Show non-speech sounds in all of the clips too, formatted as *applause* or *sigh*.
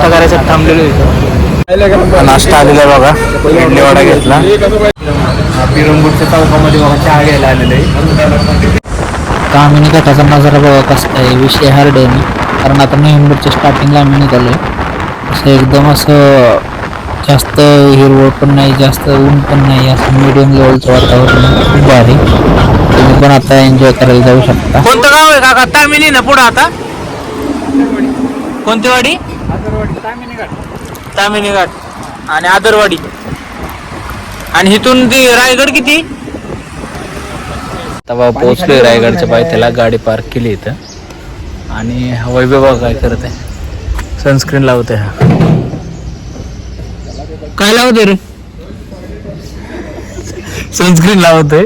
नाश्ता करायसाठी थांबलेलो इथं. नाश्ता आलेला आहे बघा. इडली वडा घेतला. पिरंगूटच्या चौकामध्ये बघा चहा घ्यायला आलेलो आहे. कामिनी घाटाचा नजारा बघा कसा आहे. विषय हार्ड आहे ना. कारण आता नोव्हेंबरच्या स्टार्टिंगला आम्ही निघालो आहे असं एकदम असं जास्त हिरवळ पण नाही जास्त ऊन पण नाही. असं मिडियम लेवलचं वातावरण खूप भारी. तुम्ही पण आता एन्जॉय करायला जाऊ शकता. कोणतं गाव आहे काका? तामिनी ना पुढं आता? कोणती वाडी? तामिनी घाट. आणि आदरवाडी. आणि इथून ती रायगड किती? तेव्हा पोहोचलोय रायगडच्या पायथ्याला गाडी पार्क केली इथं. आणि वैभव काय करत आहे? सनस्क्रीन लावत हा. काय लावतोय रे? सनस्क्रीन लावतोय.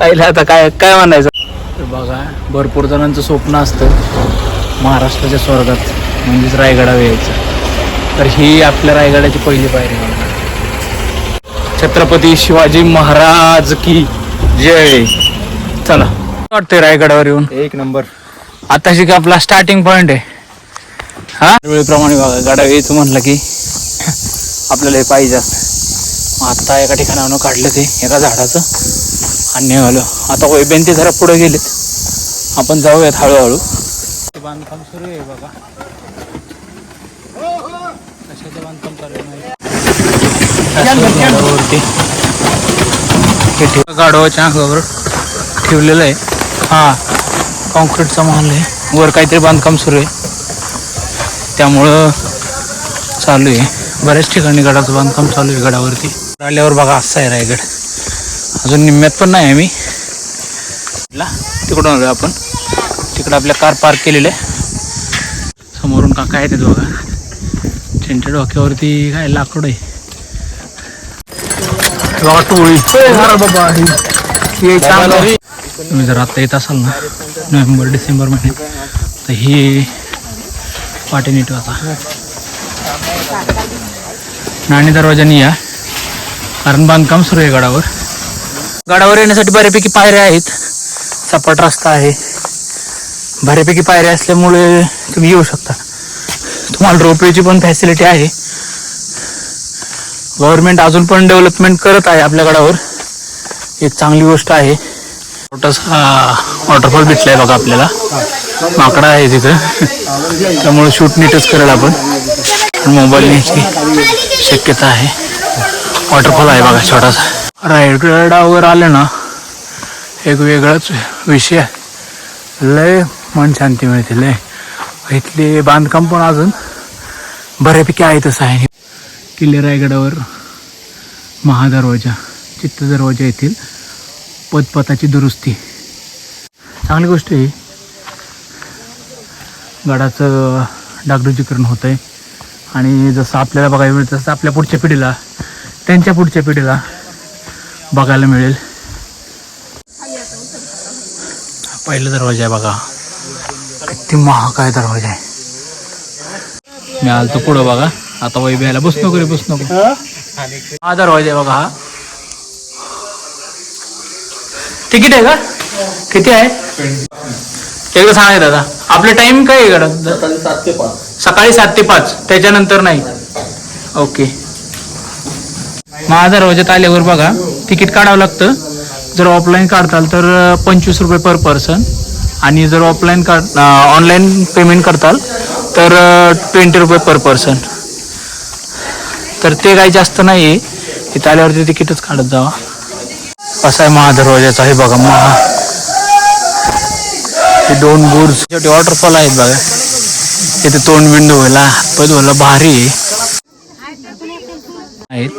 आईला आता काय काय म्हणायचं? बघा भरपूर जणांचं स्वप्न असतं. महाराष्ट्राच्या स्वर्गात म्हणजेच रायगडावर यायचं. तर ही आपल्या रायगडाची पहिली पायरी. छत्रपती शिवाजी महाराज की जय. चला. वाटतंय रायगडावर येऊन. एक नंबर. आताशी का आपला स्टार्टिंग पॉइंट आहे. हा? वेळेप्रमाणे बघा गाडा यायचं म्हणलं की आपल्याला हे पाहिजे. असतं आता एका ठिकाणावरून काढलं ते एका झाडाचं. आणि निघालो. आता वैबेन ते जरा पुढे गेलेत. आपण जाऊयात हळूहळू. बांधकाम सुरू आहे बघा. कशाचं बांधकाम हे ठेव. गाढवाच्या अंगावर ठेवलेलं आहे. हा कॉन्क्रीटचा माल आहे. वर काहीतरी बांधकाम सुरू आहे. त्यामुळं चालू आहे. बऱ्याच ठिकाणी गडाचं बांधकाम चालू आहे गडावरती. आल्यावर बघा असं आहे रायगड. अजून निम्म्यात पण नाही आम्ही तिकडून आलो आपण. इकडं आपल्या कार पार्क केलेले आहे. समोरून काका येते बघा त्यांच्या डोक्यावरती काय लाकूड आहे. बघा टोळी तुम्ही जर आता येत असाल ना नोव्हेंबर डिसेंबर महिन्यात तर ही वाटे नीट आता नाणे दरवाजानी या. कारण बांधकाम सुरू आहे गडावर. गडावर येण्यासाठी बऱ्यापैकी पायऱ्या आहेत. सपाट रस्ता आहे. बऱ्यापैकी पायऱ्या असल्यामुळे तुम्ही येऊ शकता. तुम्हाला रोपवेची पण फॅसिलिटी आहे. गव्हर्नमेंट अजून पण डेव्हलपमेंट करत आहे आपल्या गडावर. एक चांगली गोष्ट आहे. छोटासा वॉटरफॉल भेटला आहे बघा आपल्याला. माकडा आहे तिथं त्यामुळे शूट नीटच करेल आपण. मोबाईल न्यायची शक्यता आहे. वॉटरफॉल आहे बघा छोटासा. रायगडावर आलं ना एक वेगळाच विषय. आहे. लय मन शांती मिळतील. इथले बांधकाम पण अजून बऱ्यापैकी आहे तसं आहे. किल्ले रायगडावर महादरवाजा चित्त दरवाजा येथील पदपथाची दुरुस्ती. चांगली गोष्ट आहे. गडाचं डागडुजीकरण होत आहे आणि जसं आपल्याला बघायला मिळतं तसं आपल्या पुढच्या पिढीला त्यांच्या पुढच्या पिढीला बघायला मिळेल. पहिला दरवाजा आहे बघा. किती महाकाय दरवाजा आहे. मी आलतो पुढं बघा. आता वैभ्याला बस नको रे बस नको. हा? दरवाजा आहे बघा हा. तिकीट आहे का? किती आहे? एकदा सांगा दादा. आपलं टाइम काय आहे गडा सात ते पाच. सकाळी सात ते पाच. त्याच्यानंतर नाही. ओके. माझा दरवाज्यात आल्यावर बघा तिकीट काढावं लागतं. जर ऑफलाईन काढताल तर पंचवीस रुपये पर पर्सन आणि जर ऑफलाईन काढ ऑनलाईन पेमेंट करताल तर ट्वेंटी रुपये पर पर्सन तर ते काही जास्त नाही आहे इथं आल्यावरती तिकीटच काढत जावा. असा आहे महादरवाजाचा आहे बघा महा. हे दोन बुर्ज छोटे वॉटरफॉल आहेत बघा. इथे तोंड बिंड व्हायला पण व्हायला भारी आहे.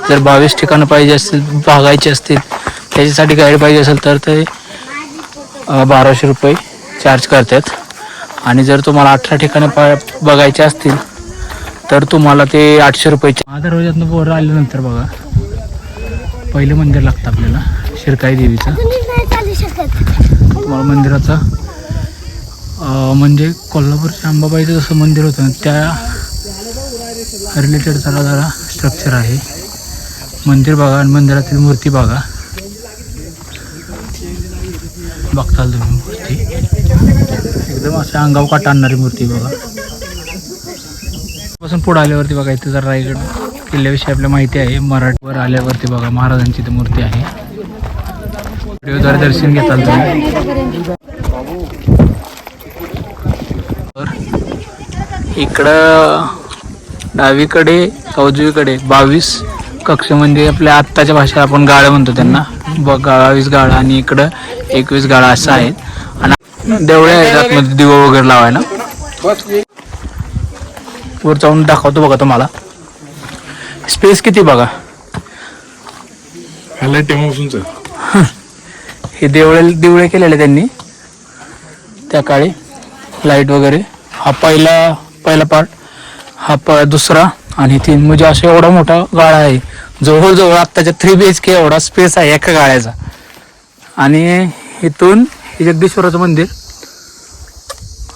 जर बावीस ठिकाणं पाहिजे असतील भागायचे असतील त्याच्यासाठी गाईड पाहिजे असेल तर ते बाराशे रुपये. चार्ज करतात. आणि जर तुम्हाला अठरा ठिकाणं बघायचे असतील तर तुम्हाला ते आठशे रुपयाचे. माझ्या रोजातनं पोरं आल्यानंतर बघा. पहिलं मंदिर लागतं आपल्याला शिरकाई देवीचं. तुम्हाला मंदिराचा म्हणजे कोल्हापूरच्या अंबाबाईचं जसं मंदिर होतं ना, त्या रिलेटेड जरा जरा स्ट्रक्चर आहे. मंदिर बघा आणि मंदिरातील मूर्ती बघा. बघताल तुम्ही मूर्ती. एकदम अशा अंगाव काटा आणणारी मूर्ती बघा. पासून पुढे आल्यावरती बघा इथे जर रायगड किल्ल्याविषयी आपल्या माहिती आहे. मराठीवर आल्यावरती बघा महाराजांची इथे मूर्ती आहे. व्हिडिओद्वारे दर्शन घेताल तुम्ही. इकडं डावीकडे उजवीकडे बावीस कक्ष म्हणजे आपल्या आत्ताच्या भाषेत आपण गाळं म्हणतो त्यांना. बावीस गाळं आणि इकडं एकवीस गाळं असं आहेत. आणि देवळे आहेत आतमध्ये दिवा वगैरे लावायला. वर जाऊन दाखवतो बघा तुम्हाला. स्पेस किती बघा? हे देवळे दिवळे केलेले त्यांनी. त्या काळी लाइट वगैरे. हा पहिला पहिला पार्ट हा प दुसरा. आणि तीन म्हणजे असा एवढा मोठा गाळा आहे. जवळजवळ आत्ताच्या थ्री बी एच के एवढा स्पेस आहे एका गाळ्याचा आणि इथून हे जगदीश्वराचं मंदिर.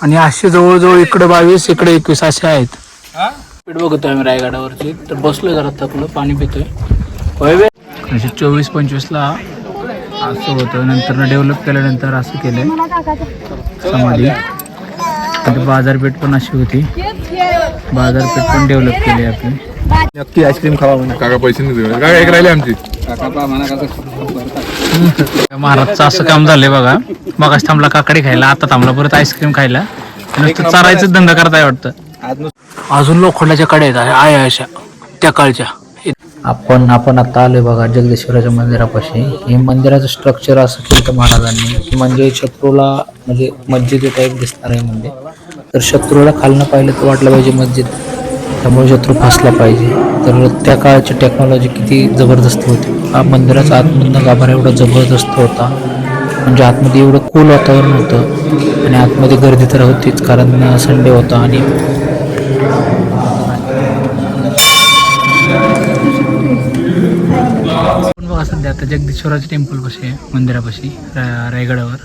आणि असे जवळजवळ इकडे बावीस इकडे एकवीस असे आहेत. स्पीड बघतोय आम्ही रायगडावरती. तर बसलोय जरा थकलो पाणी पितोय? एकोणीसशे चोवीस पंचवीसला असं होतं. नंतर डेव्हलप केल्यानंतर असं केलंय. समाधी. आणि बाजारपेठ पण अशी होती. बाजारपेठ पण डेव्हलप केली आपली. नक्की आईस्क्रीम खावा म्हणजे काका पैसे नाही देऊ. काका एक राहिले आमची. *laughs* महाराजचं असं काम झालंय बघा. मग थांबला काकडी खायला आता थांबला परत आईस्क्रीम खायला. नुसतं चारायचं धंदा करताय वाटतं. अजून लोखंडाच्या कड्या आहेत आहे अशा. त्या काळच्या आपण आपण आता आलोय बघा जगदीश्वराच्या मंदिरापाशी. हे मंदिराचं स्ट्रक्चर असं केलं महाराजांनी की म्हणजे शत्रूला म्हणजे मस्जिद टाईप दिसणार आहे म्हणजे तर शत्रूला खालनं पाहिलं तर वाटलं पाहिजे मस्जिद. त्यामुळे शत्रू फसला पाहिजे. तर त्या काळाची टेक्नॉलॉजी किती जबरदस्त होती. हा मंदिराचा आतमधनं गाभारा एवढा जबरदस्त होता. म्हणजे आतमध्ये एवढं कूल वातावरण होतं. आणि आतमध्ये गर्दी तर होतीच कारण संडे होता आणि पण बघा सध्या आता जगदीश्वराच्या टेम्पल पाशी आहे मंदिरापाशी रायगडावर.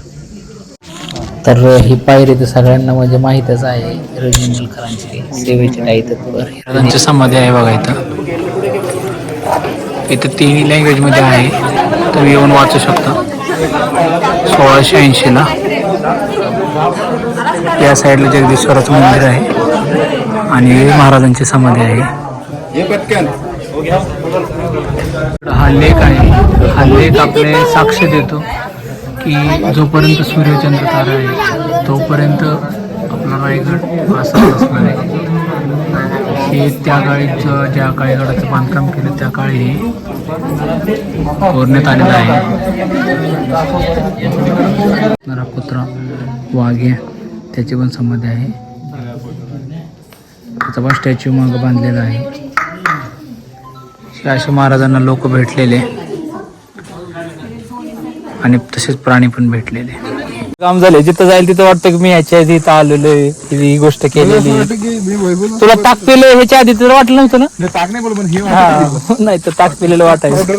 तर ही पायरी तर सगळ्यांना म्हणजे माहीतच आहे रजनी मुलकरांची सेवेचे काही तत्पर महाराजांची समाधी आहे बघा इथं. इथं तिन्ही लँग्वेजमध्ये आहे तुम्ही येऊन वाचू शकता. सोळाशे ऐंशीला या साईडला जगदीश्वराचं मंदिर आहे. आणि महाराजांची समाधी आहे. हा लेख आहे. हा लेख आपले साक्ष देतो की जोपर्यंत सूर्यचंद्र तारा आहे तोपर्यंत आपला रायगड असा असणार आहे. हे त्या काळी ज्या काळीगडाचं बांधकाम केलं त्या काळी हे कोरण्यात आलेलं आहे. नरा कुत्रा वाघ्या त्याची पण समाधी आहे. त्याचा पण स्टॅच्यू मागं बांधलेला आहे. हे असे महाराजांना लोक भेटलेले. आणि तसेच प्राणी पण भेटलेले. काम झाले. जिथं जाईल तिथं वाटतं की मी ह्याच्या आधी इथं आलेलो आहे. ही गोष्ट केलेली आहे. तुला ताक पिलं ह्याच्या आधी तुला वाटलं नव्हतं ना? ताक नाही बोल पण हे नाही तर ताक पिलेलं वाटायचं.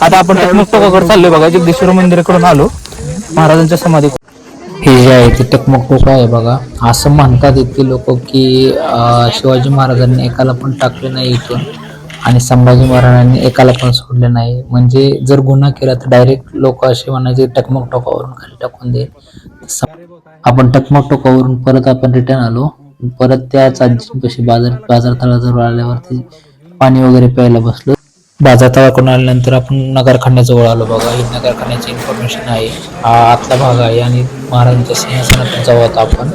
आता आपण टकमक चाललोय बघा. जगदीश्वर मंदिराकडून आलो. महाराजांच्या समाधी हे जे आहे ते टकमक टोक आहे बघा. असं म्हणतात इतके लोक की अं, शिवाजी महाराजांनी एकाला पण टाकले नाही इथून. आणि संभाजी महाराजांनी एकाला पण सोडले नाही. म्हणजे जर गुन्हा केला तर डायरेक्ट लोक असे म्हणायचे टकमक टोकावरून खाली टाकून दे. आपण टकमक टोकावरून परत आपण रिटर्न आलो. परत त्याच आजीपाशी बाजार बाजार तळाजवळ आल्यावरती पाणी वगैरे प्यायला बसलो. बाजार तळाकडून आल्यानंतर आपण नगरखान्याजवळ आलो बघा. ही नगरखान्याची इन्फॉर्मेशन आहे. हा आतला भाग आहे आणि महाराजांच्या सिंहासनात जाऊ आता आपण.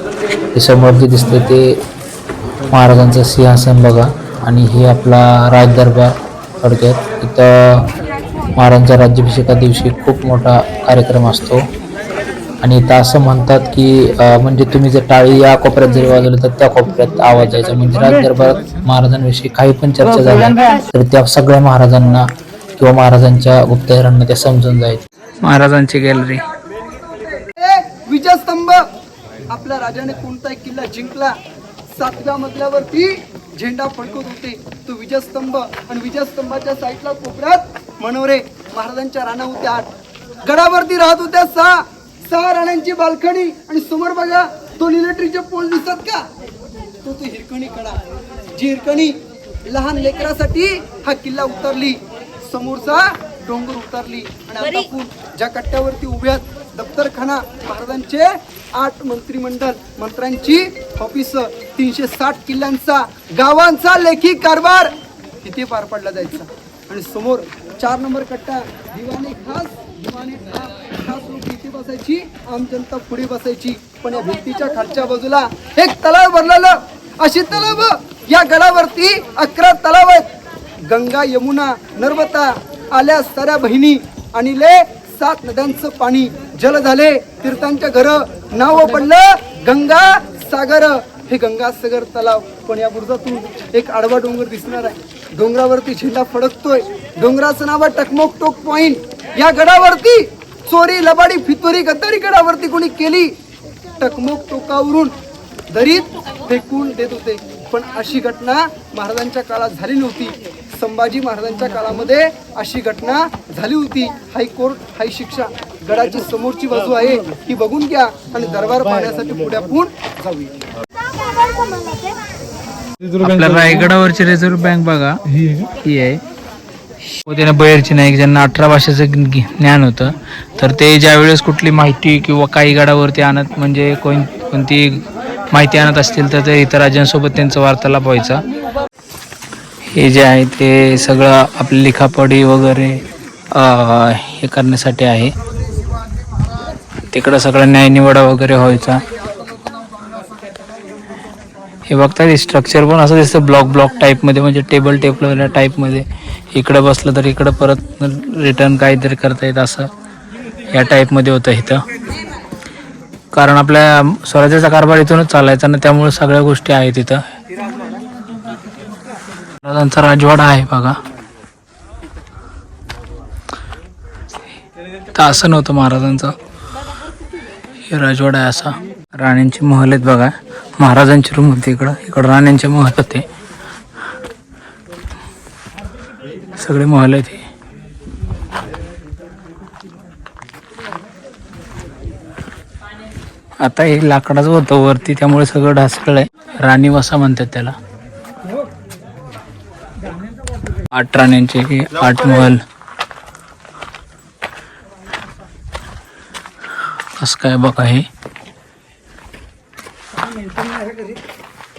ते समोर जे दिसतंय ते महाराजांचं सिंहासन बघा. आणि हे आपला राजदरबार थोडक्यात. इथं महाराजांच्या राज्याभिषेका दिवशी खूप मोठा कार्यक्रम असतो. आणि इथं असं म्हणतात की म्हणजे तुम्ही जर टाळी या कोपऱ्यात जरी वाजवलं तर त्या कोपऱ्यात आवाज यायचा. म्हणजे राजदरबारात महाराजांविषयी काही पण चर्चा झाल्या तर त्या सगळ्या महाराजांना किंवा महाराजांच्या गुप्तहेरांना त्या समजून जायचं महाराजांची गॅलरी. विजयस्तंभ! आपल्या राजाने कोणता एक किल्ला जिंकला? सातव्या मजल्यावरती झेंडा फडकत होते. तो विजयस्तंभ आणि विजयस्तंभाच्या साईडला कोपऱ्यात मनोरे महाराजांच्या राण्या होत्या. आठ गडावरती राहत होत्या सहा. सहा राण्यांची बाल्कनी आणि समोर बघा दोन इलेक्ट्रिकचे पोल दिसतात का? तो तो हिरकणी कडा जी हिरकणी लहान लेकरासाठी हा किल्ला उतरली. समोरचा डोंगर उतरली. आणि आता ज्या कट्ट्यावरती उभ्यात दफ्तरखाना महाराजांचे आठ मंत्रिमंडळ मंत्र्यांची ऑफिस तीनशे साठ किल्ल्यांचा गावांचा लेखी कारभार किती पार पडला जायचा? आणि समोर चार नंबर कट्टा दिवाने खास दिवाने खास खास इथे बसायची आम जनता पुढे बसायची. पण या भिंतीच्या खालच्या बाजूला एक तलाव भरलेलं अशी तलाव या गडावरती अकरा तलाव आहेत. गंगा यमुना नर्मदा आल्या साऱ्या बहिणी आणि ले सात नद्यांचं पाणी. जल झाले तीर्थांच्या घर नाव पडलं गंगा सागर हे गंगासागर तलाव. पण या बुरुजातून एक आडवा डोंगर दिसणार आहे. डोंगरावरती झेंडा फडकतोय. डोंगराचं नाव टकमोक टोक पॉइंट. या गडावरती चोरी लबाडी फितोरी गद्दारी गडावरती कोणी केली? टकमोक टोकावरून दरीत फेकून देत होते. पण अशी घटना महाराजांच्या काळात झाली नव्हती. संभाजी महाराजांच्या काळामध्ये अशी घटना झाली होती. हायकोर्ट हाय शिक्षा गडाची समोरची बाजू आहे. ही बघून घ्या आणि दरबार पाहण्यासाठी पुढे आपण जाऊया. आपल्या रायगडावरची रिझर्व्ह बँक बघा. ही आहे. त्याने बहिरची नाही ज्यांना अठरा भाषेचं ज्ञान होतं. तर ते ज्यावेळेस कुठली माहिती किंवा काही गडावरती आणत म्हणजे कोण कोणती माहिती आणत असतील तर ते इतर राज्यांसोबत त्यांचा वार्तालाप व्हायचा. हे जे आहे ते सगळं आपली लिखापडी वगैरे हे करण्यासाठी आहे. तिकडं सगळं न्यायनिवाडा वगैरे व्हायचा. हे बघता स्ट्रक्चर पण असं दिसतं ब्लॉक ब्लॉक टाईपमध्ये म्हणजे टेबल टेबल टाईपमध्ये इकडं बसलं तर इकडं परत रिटर्न काहीतरी करता येत असं. या टाईपमध्ये होतं इथं. कारण आपल्या स्वराज्याचा कारभार इथूनच चालायचा ना त्यामुळे सगळ्या गोष्टी आहेत इथं. महाराजांचा राजवाडा आहे बघा. तर असं नव्हतं महाराजांचं. हे राजवाडा आहे असा. राण्यांचे महल आहेत बघा. महाराजांची रूम होती इकडं. इकडं राण्यांचे महल होते. सगळे महल आहेत आता हे लाकडाचं होतं वरती त्यामुळे सगळं ढासळलं आहे राणी वसा म्हणतात त्याला. आठ राण्यांचे हे आठ महल. असं काय बघा हे.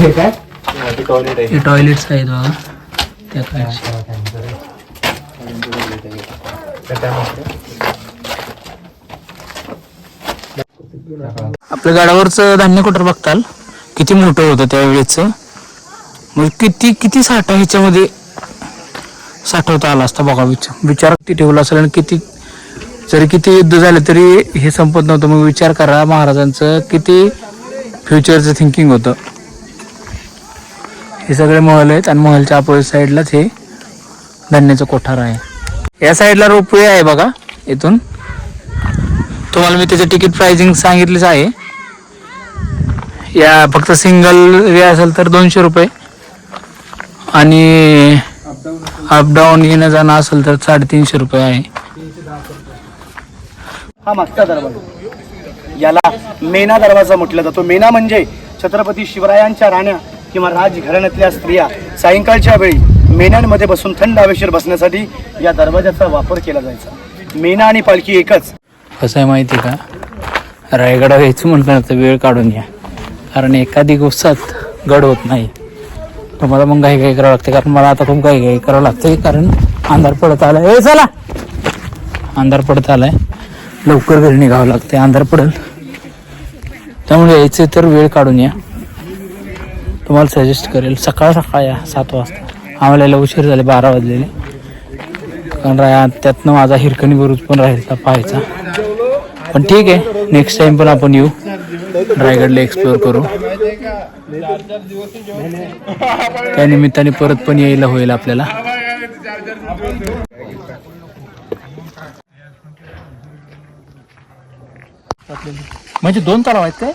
हे टॉयलेट्स आहेत बघा. त्या काळचे आपल्या गाडावरचं धान्य कुठं बघताल? किती मोठं होतं त्यावेळेचं? म्हणजे किती किती साठा ह्याच्यामध्ये साठवता आला असता बघा विचार विचार किती ठेवला असेल आणि किती जरी किती युद्ध झाले तरी हे संपत नव्हतं. मग विचार करा महाराजांचं किती फ्युचरचं थिंकिंग होतं. हे सगळे महल आहेत आणि महलच्या अपोजिट साईडलाच हे धान्याचं कोठार आहे. या साईडला रोपवे आहे बघा इथून. तुम्हाला मी त्याचं तिकीट प्राइसिंग सांगितलीच आहे. या फक्त सिंगल वे असेल तर दोनशे रुपये. आणि अपडाऊन येणं जाणं असेल तर साडेतीनशे रुपये आहे. हा मागचा दरवाजा. याला मेना दरवाजा म्हटलं जातो. मेना म्हणजे छत्रपती शिवरायांच्या राण्या. किंवा राजघराण्यातल्या स्त्रिया सायंकाळच्या वेळी मेन्यांमध्ये बसून थंड हवेशीर बसण्यासाठी या दरवाजाचा वापर केला जायचा. मेना आणि पालखी एकच. कसं आहे माहिती आहे का? रायगडा यायचं म्हटलं तर वेळ काढून या कारण एखादी गोष्टात गड होत नाही. तुम्हाला मग काही काही करावं लागते कारण मला आता खूप काही काही करावं लागते कारण अंधार पडत आलाय. हे चला! अंधार पडत आलाय. लवकर घरी निघावं लागते अंधार पडेल. त्यामुळे यायचं तर वेळ काढून या. तुम्हाला सजेस्ट करेल. सकाळ सकाळ या सात वाजता. आम्हाला यायला उशीर झाले बारा वाजलेले. कारण राया त्यातनं माझा हिरकणी बुरुज पण राहिला पाहायचा. पण ठीक आहे नेक्स्ट टाइम पण आपण येऊ. रायगडला एक्सप्लोअर करू. त्या निमित्ताने परत पण यायला होईल आपल्याला. म्हणजे दोन तलाव आहेत काय?